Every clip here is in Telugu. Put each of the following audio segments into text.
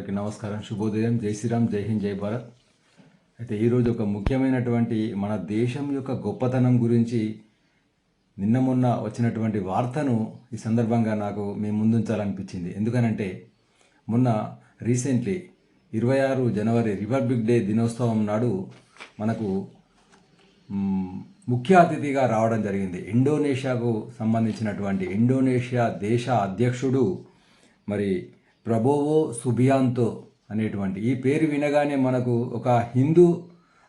అందరికీ నమస్కారం. శుభోదయం. జై శ్రీరామ్. జై హింద్. జై భారత్. అయితే ఈరోజు ఒక ముఖ్యమైనటువంటి మన దేశం యొక్క గొప్పతనం గురించి నిన్న మొన్న వచ్చినటువంటి వార్తను ఈ సందర్భంగా నాకు మేము ముందుంచాలనిపించింది. ఎందుకనంటే మొన్న రీసెంట్లీ ఇరవై ఆరు జనవరి రిపబ్లిక్ డే దినోత్సవం నాడు మనకు ముఖ్య అతిథిగా రావడం జరిగింది. ఇండోనేషియాకు సంబంధించినటువంటి ఇండోనేషియా దేశ అధ్యక్షుడు మరి ప్రభోవో సుబియాంతో అనేటువంటి. ఈ పేరు వినగానే మనకు ఒక హిందూ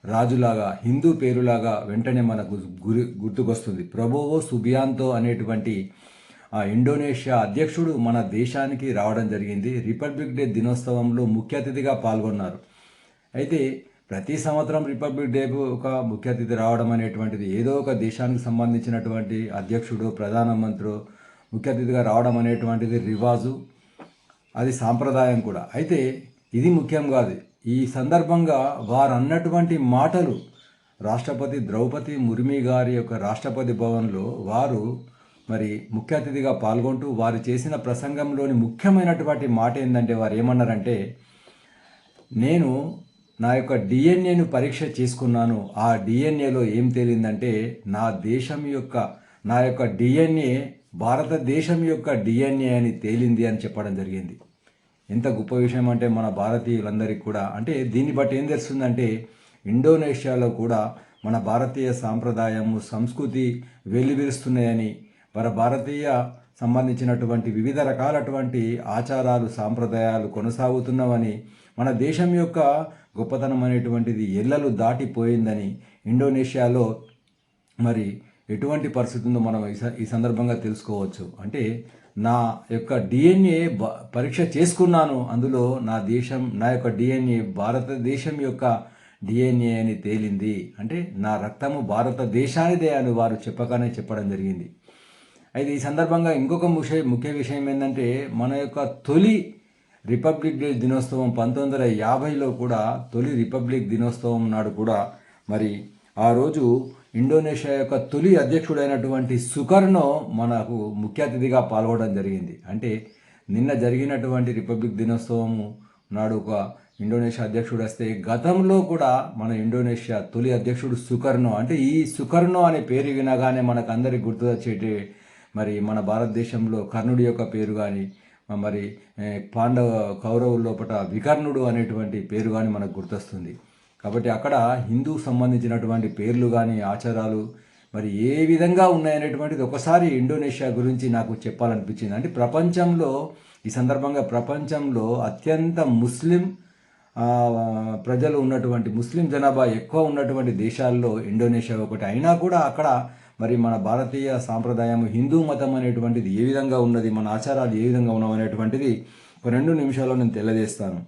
రాజులాగా హిందూ పేరులాగా వెంటనే మనకు గురి గుర్తుకొస్తుంది. ప్రభోవో సుబియాంతో అనేటువంటి ఆ ఇండోనేషియా అధ్యక్షుడు మన దేశానికి రావడం జరిగింది. రిపబ్లిక్ డే దినోత్సవంలో ముఖ్య అతిథిగా పాల్గొన్నారు. అయితే ప్రతి సంవత్సరం రిపబ్లిక్ డేకు ఒక ముఖ్య అతిథి రావడం అనేటువంటిది ఏదో ఒక దేశానికి సంబంధించినటువంటి అధ్యక్షుడు ప్రధానమంత్రి ముఖ్య అతిథిగా రావడం అనేటువంటిది రివాజు. అది సాంప్రదాయం కూడా. అయితే ఇది ముఖ్యం కాదు. ఈ సందర్భంగా వారు అన్నటువంటి మాటలు రాష్ట్రపతి ద్రౌపది ముర్మి గారి యొక్క రాష్ట్రపతి భవన్లో వారు మరి ముఖ్య అతిథిగా పాల్గొంటూ వారు చేసిన ప్రసంగంలోని ముఖ్యమైనటువంటి మాట ఏంటంటే వారు ఏమన్నారంటే నేను నా యొక్క డిఎన్ఏను పరీక్ష చేసుకున్నాను. ఆ డిఎన్ఏలో ఏం తేలిందంటే నా దేశం యొక్క నా యొక్క డిఎన్ఏ భారతదేశం యొక్క డిఎన్ఏ అని తేలింది అని చెప్పడం జరిగింది. ఎంత గొప్ప విషయం అంటే మన భారతీయులందరికీ కూడా అంటే దీన్ని బట్టి ఏం తెలుస్తుందంటే ఇండోనేషియాలో కూడా మన భారతీయ సాంప్రదాయము సంస్కృతి వెల్లివిరుస్తున్నాయని మన భారతీయ సంబంధించినటువంటి వివిధ రకాలటువంటి ఆచారాలు సాంప్రదాయాలు కొనసాగుతున్నవని మన దేశం యొక్క గొప్పతనం అనేటువంటిది ఎల్లలు దాటిపోయిందని ఇండోనేషియాలో మరి ఎటువంటి పరిస్థితి ఉందో మనం ఈ స- ఈ సందర్భంగా తెలుసుకోవచ్చు. అంటే నా యొక్క డిఎన్ఏ పరీక్ష చేసుకున్నాను. అందులో నా దేశం నా యొక్క డిఎన్ఏ భారతదేశం యొక్క డిఎన్ఏ అని తేలింది. అంటే నా రక్తము భారతదేశానిదే అని వారు చెప్పగానే చెప్పడం జరిగింది. అయితే ఈ సందర్భంగా ఇంకొక ముఖ్య ముఖ్య విషయం ఏంటంటే మన యొక్క తొలి రిపబ్లిక్ డే దినోత్సవం పంతొమ్మిది వందల యాభైలో కూడా తొలి రిపబ్లిక్ దినోత్సవం నాడు కూడా మరి ఆ రోజు ఇండోనేషియా యొక్క తొలి అధ్యక్షుడైనటువంటి సుకర్నో మనకు ముఖ్య అతిథిగా పాల్గొనడం జరిగింది. అంటే నిన్న జరిగినటువంటి రిపబ్లిక్ దినోత్సవం నాడు ఒక ఇండోనేషియా అధ్యక్షుడు వస్తే గతంలో కూడా మన ఇండోనేషియా తొలి అధ్యక్షుడు సుకర్నో అంటే ఈ సుకర్నో అనే పేరు వినగానే మనకు అందరికి గుర్తు వచ్చేటి మరి మన భారతదేశంలో కర్ణుడి యొక్క పేరు కానీ మరి పాండవ కౌరవుల లోపల వికర్ణుడు అనేటువంటి పేరు కానీ మనకు గుర్తొస్తుంది. కాబట్టి అక్కడ హిందూ సంబంధించినటువంటి పేర్లు కానీ ఆచారాలు మరి ఏ విధంగా ఉన్నాయనేటువంటిది ఒకసారి ఇండోనేషియా గురించి నాకు చెప్పాలనిపించింది. అంటే ప్రపంచంలో ఈ సందర్భంగా ప్రపంచంలో అత్యంత ముస్లిం ప్రజలు ఉన్నటువంటి ముస్లిం జనాభా ఎక్కువ ఉన్నటువంటి దేశాల్లో ఇండోనేషియా ఒకటి. అయినా కూడా అక్కడ మరి మన భారతీయ సాంప్రదాయం హిందూ మతం అనేటువంటిది ఏ విధంగా ఉన్నది మన ఆచారాలు ఏ విధంగా ఉన్నాం అనేటువంటిది ఒక రెండు నిమిషాల్లో నేను తెలియజేస్తాను.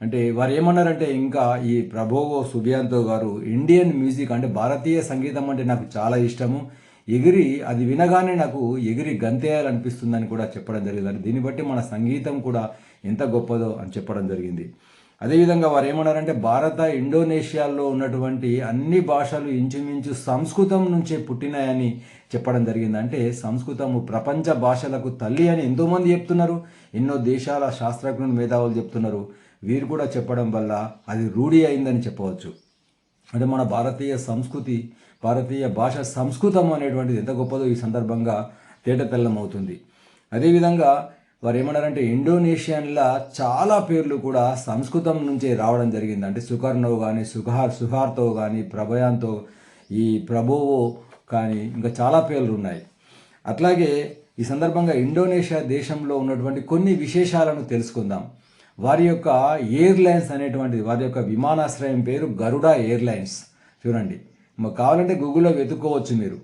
అంటే వారు ఏమన్నారంటే ఇంకా ఈ ప్రభోవో సుబియాంతో గారు ఇండియన్ మ్యూజిక్ అంటే భారతీయ సంగీతం అంటే నాకు చాలా ఇష్టము. ఎగిరి అది వినగానే నాకు ఎగిరి గంతేయాలనిపిస్తుందని కూడా చెప్పడం జరిగింది దీన్ని బట్టి మన సంగీతం కూడా ఎంత గొప్పదో అని చెప్పడం జరిగింది. అదేవిధంగా వారు ఏమన్నారంటే భారత ఇండోనేషియాలో ఉన్నటువంటి అన్ని భాషలు ఇంచుమించు సంస్కృతం నుంచే పుట్టినాయని చెప్పడం జరిగింది. అంటే సంస్కృతము ప్రపంచ భాషలకు తల్లి అని ఎంతోమంది చెప్తున్నారు. ఎన్నో దేశాల శాస్త్రజ్ఞులు మేధావులు చెప్తున్నారు. వీరు కూడా చెప్పడం వల్ల అది రూఢి అయిందని చెప్పవచ్చు. అంటే మన భారతీయ సంస్కృతి భారతీయ భాష సంస్కృతం అనేటువంటిది ఎంత గొప్పదో ఈ సందర్భంగా తేటతెల్లం అవుతుంది. అదేవిధంగా వారు ఏమన్నారంటే ఇండోనేషియన్ల చాలా పేర్లు కూడా సంస్కృతం నుంచే రావడం జరిగింది. అంటే సుకర్ణో కానీ సుహార్ సుహార్తో కానీ ప్రభయాంతో ఈ ప్రభోవో కానీ ఇంకా చాలా పేర్లు ఉన్నాయి. అట్లాగే ఈ సందర్భంగా ఇండోనేషియా దేశంలో ఉన్నటువంటి కొన్ని విశేషాలను తెలుసుకుందాం. వారి యొక్క ఎయిర్లైన్స్ అనేటువంటిది వారి యొక్క విమానాశ్రయం పేరు గరుడ ఎయిర్లైన్స్. చూడండి. మాకు కావాలంటే గూగుల్లో వెతుక్కోవచ్చు మీరు.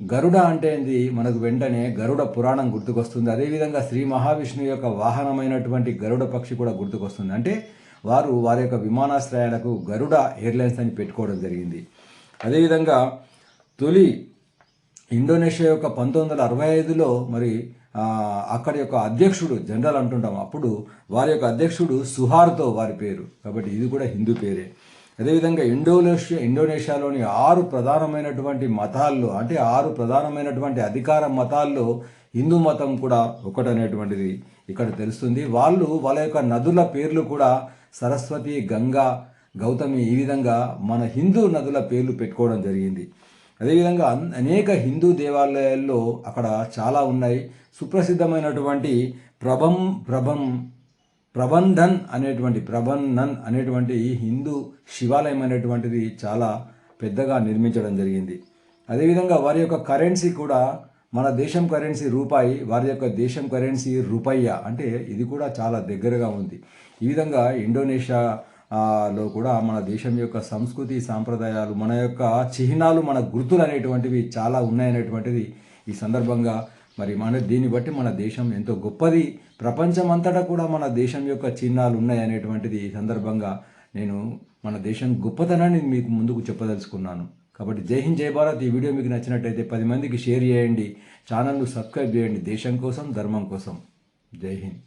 గరుడ అంటే ఏంది? మనకు వెంటనే గరుడ పురాణం గుర్తుకొస్తుంది. అదేవిధంగా శ్రీ మహావిష్ణువు యొక్క వాహనమైనటువంటి గరుడ పక్షి కూడా గుర్తుకొస్తుంది. అంటే వారు వారి యొక్క విమానాశ్రయాలకు గరుడ ఎయిర్లైన్స్ అని పెట్టుకోవడం జరిగింది. అదేవిధంగా తొలి ఇండోనేషియా యొక్క పంతొమ్మిది వందల అరవై ఐదులో మరి అక్కడ అక్కడి యొక్క అధ్యక్షుడు జనరల్ అంటుంటాం. అప్పుడు వారి యొక్క అధ్యక్షుడు సుహార్తో వారి పేరు. కాబట్టి ఇది కూడా హిందూ పేరే. అదేవిధంగా ఇండోనేషియా ఇండోనేషియాలోని ఆరు ప్రధానమైనటువంటి మతాల్లో అంటే ఆరు ప్రధానమైనటువంటి అధికార మతాల్లో హిందూ మతం కూడా ఒకటనేటువంటిది ఇక్కడ తెలుస్తుంది. వాళ్ళు వాళ్ళ యొక్క నదుల పేర్లు కూడా సరస్వతి గంగా గౌతమి ఈ విధంగా మన హిందూ నదుల పేర్లు పెట్టుకోవడం జరిగింది. అదేవిధంగా అనేక హిందూ దేవాలయాల్లో అక్కడ చాలా ఉన్నాయి. సుప్రసిద్ధమైనటువంటి ప్రభం ప్రభం ప్రబంధన్ అనేటువంటి ప్రబంధన్ అనేటువంటి ఈ హిందూ శివాలయం అనేటువంటిది చాలా పెద్దగా నిర్మించడం జరిగింది. అదేవిధంగా వారి యొక్క కరెన్సీ కూడా మన దేశం కరెన్సీ రూపాయి వారి యొక్క దేశం కరెన్సీ రూపాయ అంటే ఇది కూడా చాలా దగ్గరగా ఉంది. ఈ విధంగా ఇండోనేషియా లో కూడా మన దేశం యొక్క సంస్కృతి సాంప్రదాయాలు మన యొక్క చిహ్నాలు మన గుర్తులు అనేటువంటివి చాలా ఉన్నాయనేటువంటిది ఈ సందర్భంగా మరి మన దీన్ని బట్టి మన దేశం ఎంతో గొప్పది. ప్రపంచమంతటా కూడా మన దేశం యొక్క చిహ్నాలు ఉన్నాయనేటువంటిది ఈ సందర్భంగా నేను మన దేశం గొప్పతనాన్ని మీకు ముందుకు చెప్పదలుచుకున్నాను. కాబట్టి జై హింద్ జై భారత్. ఈ వీడియో మీకు నచ్చినట్టయితే పది మందికి షేర్ చేయండి. ఛానల్ను సబ్స్క్రైబ్ చేయండి దేశం కోసం ధర్మం కోసం. జై హింద్.